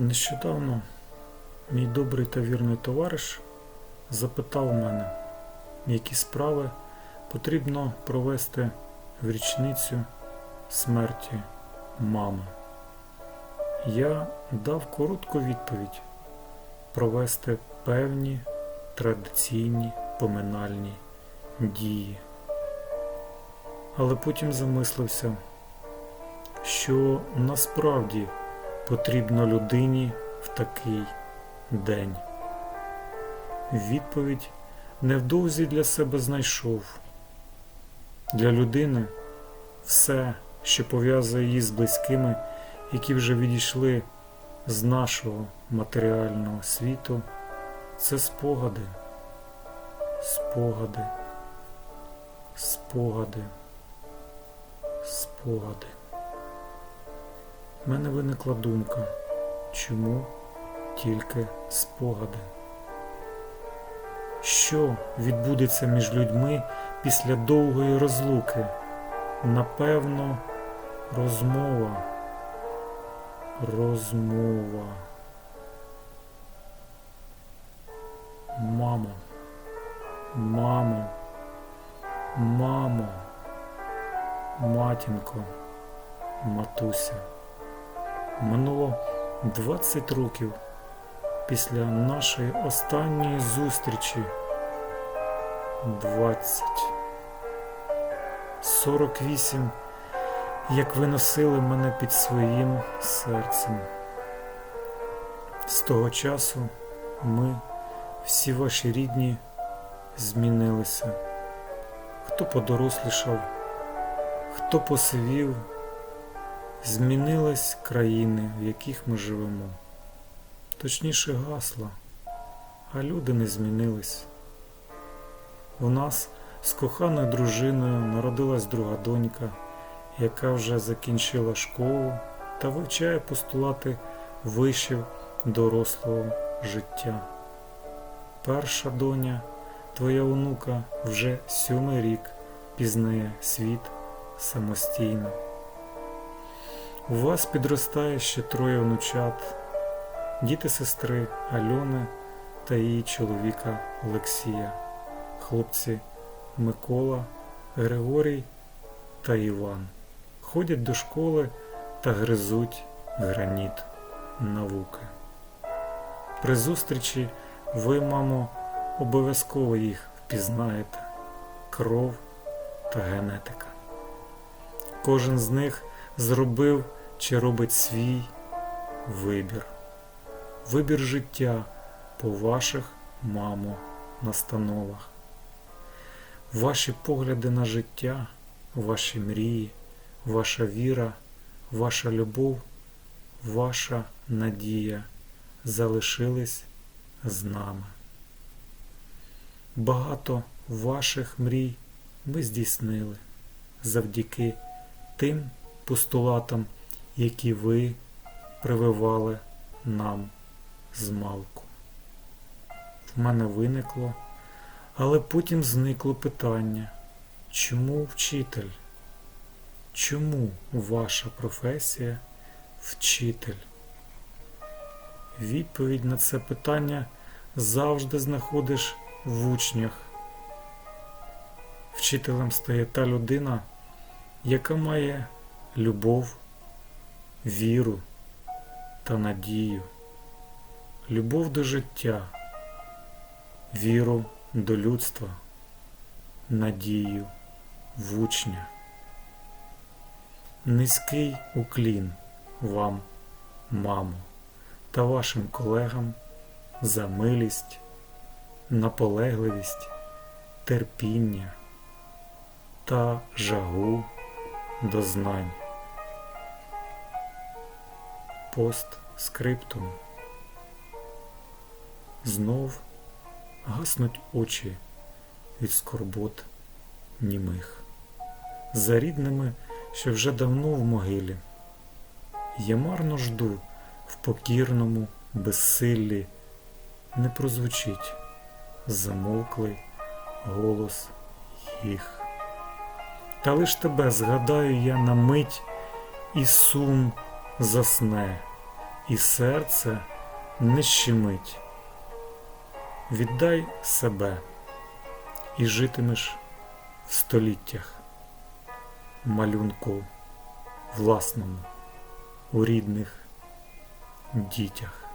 Нещодавно мій добрий та вірний товариш запитав мене, які справи потрібно провести в річницю смерті мами. Я дав коротку відповідь провести певні традиційні поминальні дії. Але потім замислився, що насправді потрібно людині в такий день. Відповідь невдовзі для себе знайшов. Для людини все, що пов'язує її з близькими, які вже відійшли з нашого матеріального світу, це спогади, спогади, спогади, спогади. У мене виникла думка, чому тільки спогади? Що відбудеться між людьми після довгої розлуки? Напевно, розмова. Розмова. Мамо. Мамо. Мамо. Матінко. Матуся. Минуло 20 років після нашої останньої зустрічі. 20. 48. Як ви носили мене під своїм серцем. З того часу ми, всі ваші рідні, змінилися. Хто подорослішав, хто посивів, змінились країни, в яких ми живемо. Точніше гасла, а люди не змінились. У нас з коханою дружиною народилась друга донька, яка вже закінчила школу та вивчає постулати вишів дорослого життя. Перша доня, твоя онука, вже сьомий рік пізнає світ самостійно. У вас підростає ще троє внучат, діти сестри Альони та її чоловіка Олексія, хлопці Микола, Григорій та Іван. Ходять до школи та гризуть граніт науки. При зустрічі ви, мамо, обов'язково їх впізнаєте кров та генетика. Кожен з них зробив чи робить свій вибір. Вибір життя по ваших, мамо, настановах. Ваші погляди на життя, ваші мрії, ваша віра, ваша любов, ваша надія залишились з нами. Багато ваших мрій ми здійснили завдяки тим постулатам, які ви прививали нам з малку. В мене виникло, але потім зникло питання, чому вчитель? Чому ваша професія вчитель? Відповідь на це питання завжди знаходиш в учнях. Вчителем стає та людина, яка має любов, віру та надію, любов до життя, віру до людства, надію в учня. Низький уклін вам, мамо, та вашим колегам за милість, наполегливість, терпіння та жагу до знань. Постскриптум. Знов гаснуть очі від скорбот німих. За рідними, що вже давно в могилі. Я марно жду в покірному безсиллі, не прозвучить замовклий голос їх. Та лиш тебе згадаю я на мить, і сум засне, і серце не щемить. Віддай себе і житимеш в століттях, малюнку власному у рідних дітях.